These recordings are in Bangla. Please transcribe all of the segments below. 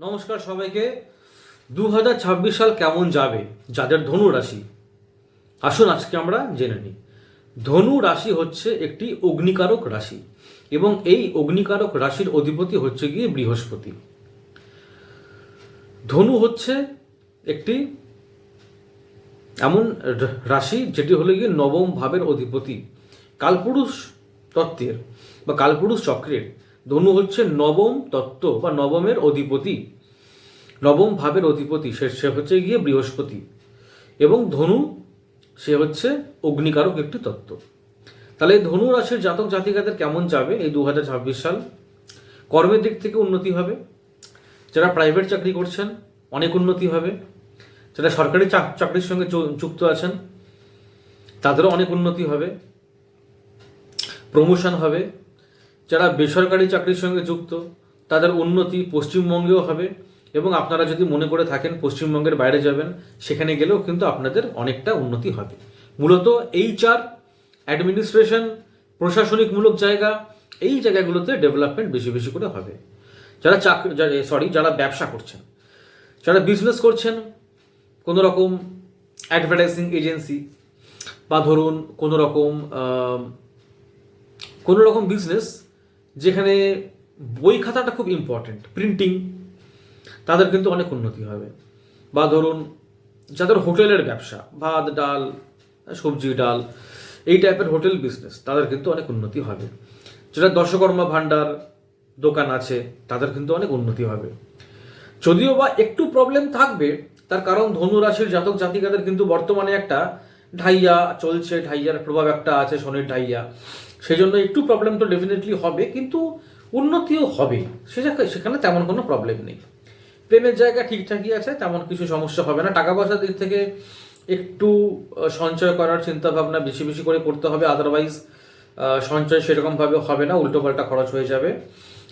নমস্কার সবাইকে। দু হাজার ছাব্বিশ সাল কেমন যাবে? যাদের ধনু রাশি। আসুন আজকে আমরা জেনে নিই। ধনু রাশি হচ্ছে একটি অগ্নিকারক রাশি এবং এই অগ্নিকারক রাশির অধিপতি হচ্ছে গিয়ে বৃহস্পতি। ধনু হচ্ছে একটি এমন রাশি যেটি হলো গিয়ে নবম ভাবের অধিপতি। কালপুরুষ তত্ত্বের বা কালপুরুষ চক্রের ধনু হচ্ছে নবম তত্ত্ব বা নবমের অধিপতি। নবম ভাবের অধিপতি, সে সে হচ্ছে গিয়ে বৃহস্পতি। এবং ধনু, সে হচ্ছে অগ্নিকারক একটি তত্ত্ব। তাহলে ধনু রাশির জাতক জাতিকাদের কেমন যাবে এই দু হাজার ছাব্বিশ সাল? কর্মের দিক থেকে উন্নতি হবে। যারা প্রাইভেট চাকরি করছেন, অনেক উন্নতি হবে। যারা সরকারি চাকরির সঙ্গে যুক্ত আছেন, তাদেরও অনেক উন্নতি হবে। প্রমোশন হবে। যারা বেসরকারি চাকরির সঙ্গে যুক্ত, তাদের উন্নতি পশ্চিমবঙ্গেও হবে এবং আপনারা যদি মনে করে থাকেন পশ্চিমবঙ্গের বাইরে যাবেন, সেখানে গেলেও কিন্তু আপনাদের অনেকটা উন্নতি হবে। মূলত এইচআর অ্যাডমিনিস্ট্রেশন প্রশাসনিকমূলক জায়গা, এই জায়গাগুলোতে ডেভেলপমেন্ট বেশি বেশি করে হবে। যারা চাকরি সরি যারা ব্যবসা করছেন, যারা বিজনেস করছেন কোনো রকম অ্যাডভার্টাইজিং এজেন্সি বা ধরুন কোনো রকম কোনো রকম বিজনেস যেখানে বই খাতাটা খুব ইম্পর্টেন্ট প্রিন্টিং তাদের কিন্তু অনেক উন্নতি হবে। বা ধরুন, যাদের হোটেলের ব্যবসা, ভাত, ডাল, সবজি, ডাল, এই টাইপের হোটেল বিজনেস তাদের কিন্তু অনেক উন্নতি হবে। যেটা দশকর্মা ভাণ্ডার দোকান আছে, তাদের কিন্তু অনেক উন্নতি হবে। যদিও বা একটু প্রবলেম থাকবে, তার কারণ ধনু রাশির জাতক জাতিকাদের কিন্তু বর্তমানে একটা ঢাইয়া চলছে, ঢাইয়ার প্রভাব একটা আছে শনির ঢাইয়া। সেই জন্য একটু প্রবলেম তো ডেফিনেটলি হবে, কিন্তু উন্নতিও হবে। জায়গায়- সেখানে তেমন কোনো প্রবলেম নেই। প্রেমের জায়গা ঠিকঠাকই আছে, তেমন কিছু সমস্যা হবে না। টাকা পয়সার দিক থেকে একটু সঞ্চয় করার চিন্তা ভাবনা বেশি বেশি করে করতে হবে আদারওয়াইজ সঞ্চয় সেরকমভাবে হবে না, উল্টোপাল্টা খরচ হয়ে যাবে।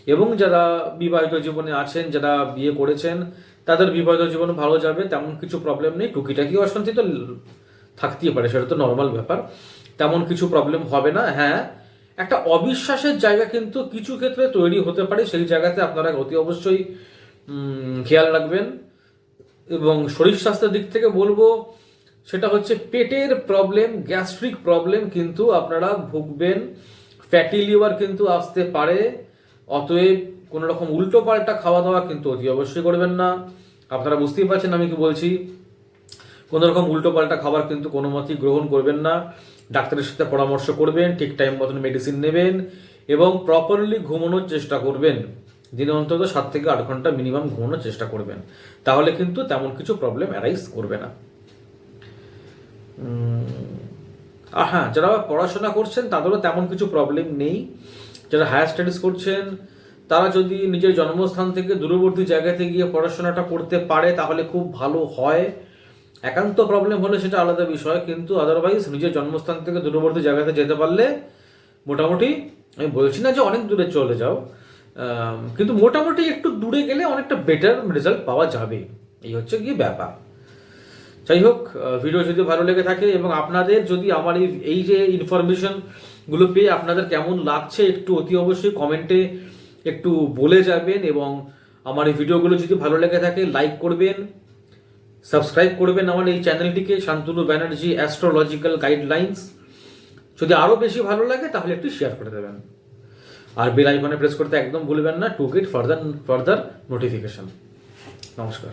এবং যারা বিবাহিত জীবনে আছেন, যারা বিয়ে করেছেন, তাদের বিবাহিত জীবন ভালো যাবে, তেমন কিছু প্রবলেম নেই। টুকিটাকি অশান্তি তো থাকতেই পারে, সেটা তো নর্মাল ব্যাপার। তেমন কিছু প্রবলেম হবে না হ্যাঁ একটা অবিশ্বাসের জায়গা কিন্তু কিছু ক্ষেত্রে তৈরি হতে পারে, সেই জায়গাতে আপনারা অতি অবশ্যই খেয়াল রাখবেন। এবং শরীর স্বাস্থ্যের দিক থেকে বলব, সেটা হচ্ছে পেটের প্রবলেম, গ্যাস্ট্রিক প্রবলেম কিন্তু আপনারা ভুগবেন। ফ্যাটি লিভার কিন্তু আসতে পারে, অতএব কোনো রকম উল্টো পাল্টা খাওয়া দাওয়া কিন্তু অতি অবশ্যই করবেন না। আপনারা বুঝতেই পারছেন আমি কি বলছি। কোনো রকম উল্টো পাল্টা খাবার কিন্তু কোনো মতেই গ্রহণ করবেন না। ডাক্তারের সাথে পরামর্শ করবেন, ঠিক টাইম মতন মেডিসিন নেবেন এবং প্রপারলি ঘুমানোর চেষ্টা করবেন। দিনে অন্তত সাত থেকে আট ঘণ্টা মিনিমাম ঘুমানোর চেষ্টা করবেন। তাহলে কিন্তু তেমন কিছু প্রবলেম অ্যারাইজ করবে না। আর হ্যাঁ যারা পড়াশোনা করছেন, তাদেরও তেমন কিছু প্রবলেম নেই। যারা হায়ার স্টাডিজ করছেন, তারা যদি নিজের জন্মস্থান থেকে দূরবর্তী জায়গাতে গিয়ে পড়াশোনাটা করতে পারে, তাহলে খুব ভালো হয়। একান্ত প্রবলেম হলে সেটা আলাদা বিষয়, কিন্তু আদারওয়াইজ নিজের জন্মস্থান থেকে দূরবর্তী জায়গাতে যেতে পারলে মোটামুটি আমি বলছি না যে অনেক দূরে চলে যাও কিন্তু মোটামুটি একটু দূরে গেলে অনেকটা বেটার রেজাল্ট পাওয়া যাবে। এই হচ্ছে কি ব্যাপার। যাই হোক ভিডিও যদি ভালো লেগে থাকে এবং আপনাদের যদি আমার এই এই যে ইনফরমেশনগুলো পেয়ে আপনাদের কেমন লাগছে, একটু অতি অবশ্যই কমেন্টে একটু বলে যাবেন এবং আমার এই ভিডিওগুলো যদি ভালো লেগে থাকে লাইক করবেন। সাবস্ক্রাইব করবেন আমার এই চ্যানেলটিকে, শান্তনু ব্যানার্জি অ্যাস্ট্রোলজিক্যাল গাইডলাইন্স যদি আরও বেশি ভালো লাগে, তাহলে একটু শেয়ার করে দেবেন। আর বেল আইকনে প্রেস করতে একদম ভুলবেন না to get further further notification নমস্কার।